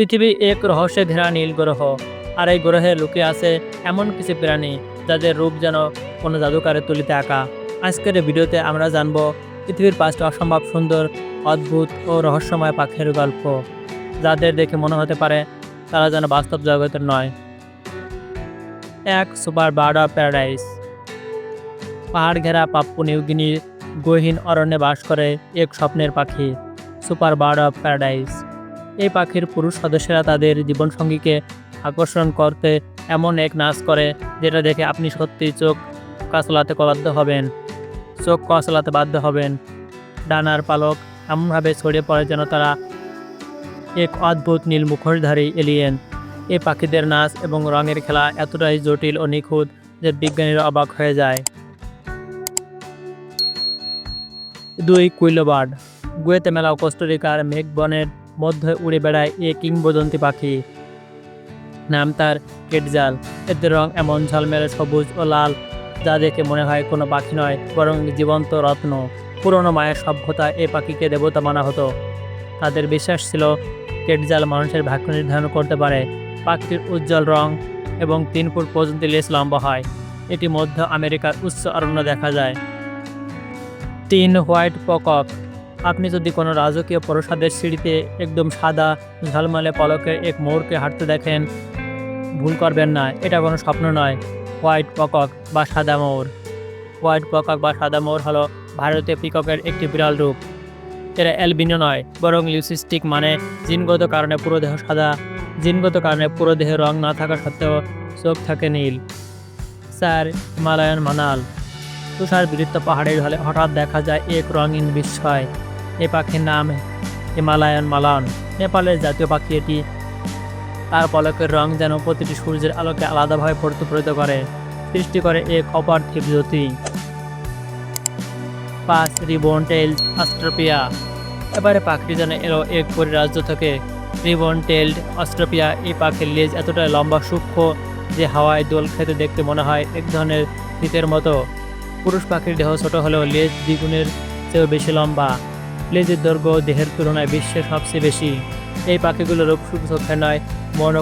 পৃথিবী এক রহস্যে ঘেরা নীল গ্রহ। আর এই গ্রহে লুকিয়ে আছে এমন কিছু প্রাণী, যাদের রূপ যেন কোনো জাদুকারের তুলিতে আঁকা। আজকের ভিডিওতে আমরা জানব পৃথিবীর পাঁচটা অসম্ভব সুন্দর, অদ্ভুত ও রহস্যময় পাখির গল্প। যাদের দেখে মনে হতে পারে তারা যেন বাস্তব জগতের নয়। এক সুপার বার্ড অফ প্যারাডাইস। পাহাড় ঘেরা পাপ্পু নিউগিনির গহীন অরণ্যে বাস করে এক স্বপ্নের পাখি, সুপার বার্ড অফ প্যারাডাইস। এই পাখির পুরুষ সদস্যরা তাদের জীবনসঙ্গীকে আকর্ষণ করতে এমন এক নাচ করে, যেটা দেখে আপনি সত্যি চোখ কাচলাতে বাধ্য হবেন। চোখ কচলাতে বাধ্য হবেন। ডানার পালক এমনভাবে ছড়িয়ে পড়ে যেন তারা এক অদ্ভুত নীল মুখোশধারী এলিয়েন এই পাখিদের নাচ এবং রঙের খেলা এতটাই জটিল ও নিখুঁত যে বিজ্ঞানীরা অবাক হয়ে যায়। দুই কুইলোবার্ড। গুয়েতেমেলা কোস্টারিকার মেঘবনের মধ্যে উড়ে বেড়ায় এ কিংবদন্তি পাখি। নাম তার কেটজাল। এদের রং এমন ঝলমেলে সবুজ ও লাল, যা দেখে মনে হয় কোনো পাখি নয়, বরং জীবন্ত রত্ন। পুরনো মায়ের সভ্যতা এ পাখিকে দেবতা মানা হতো। তাদের বিশ্বাস ছিল, কেটজাল মানুষের ভাগ্য নির্ধারণ করতে পারে। পাখিটির উজ্জ্বল রং এবং তিন ফুট পর্যন্ত লেস লম্বা হয়। এটি মধ্য আমেরিকার উচ্চ অরণ্য দেখা যায়। তিন হোয়াইট পকক আপনি যদি কোনো রাজকীয় প্রসাদের সিঁড়িতে একদম সাদা, ঝলমলে পলকে এক মোড়কে হাঁটতে দেখেন, ভুল করবেন না, এটা কোনো স্বপ্ন নয়। হোয়াইট পকক বা সাদা মোর হোয়াইট পকক বা সাদা মোর হলো ভারতীয় পিককের একটি বিরল রূপ। এরা অ্যালবিনো নয়, বরং লিউসিস্টিক মানে জিনগত কারণে পুরো দেহ সাদা, জিনগত কারণে পুরো দেহে রং না থাকা সত্ত্বেও চোখ থাকে নীল। Sir, Himalayan Manal. তুষার বৃত্ত পাহাড়ের ঢলে হঠাৎ দেখা যায় এক রঙিন বিস্ময়। এ পাখির নাম হিমালয়ান মালান। নেপালের জাতীয় পাখি এটি। তার পলকের রং যেন প্রতিটি সূর্যের আলোকে আলাদাভাবে প্রতিফলিত করে, সৃষ্টি করে এক অপার্থিব জ্যোতি। পাঁচ রিবন টেল অস্ট্রোপিয়া। এবারে পাখিটি যেন এলো এক পরিরাজ্য থেকে। রিবন টেল্ড অস্ট্রোপিয়া, এই পাখির লেজ এতটাই লম্বা, সূক্ষ্ম যে হাওয়ায় দোল খেতে দেখতে মনে হয় এক ধরনের শীতের মতো। পুরুষ পাখির দেহ ছোট হলেও লেজ দ্বিগুণের চেয়েও বেশি লম্বা। লেজের দৈর্ঘ্য দেহের তুলনায় বিশ্বের সবচেয়ে বেশি। এই পাখিগুলো রূপ শুধু নয় মন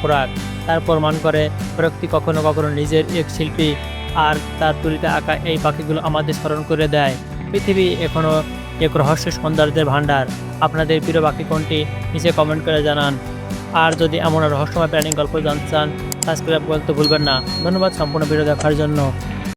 খোরাক তার প্রমাণ করে প্রযুক্তি কখনো কখনো নিজের এক শিল্পী, আর তার তুলিতে আঁকা এই পাখিগুলো আমাদের স্মরণ করে দেয়। পৃথিবী এখনও এক রহস্য সৌন্দর্যের ভাণ্ডার। আপনাদের প্রিয় পাখি কোনটি, নিচে কমেন্ট করে জানান। আর যদি এমন রহস্যময় প্রাণী গল্প জানতে চান সাবস্ক্রাইব করতে ভুলবেন না। ধন্যবাদ সম্পূর্ণ ভিডিও দেখার জন্য।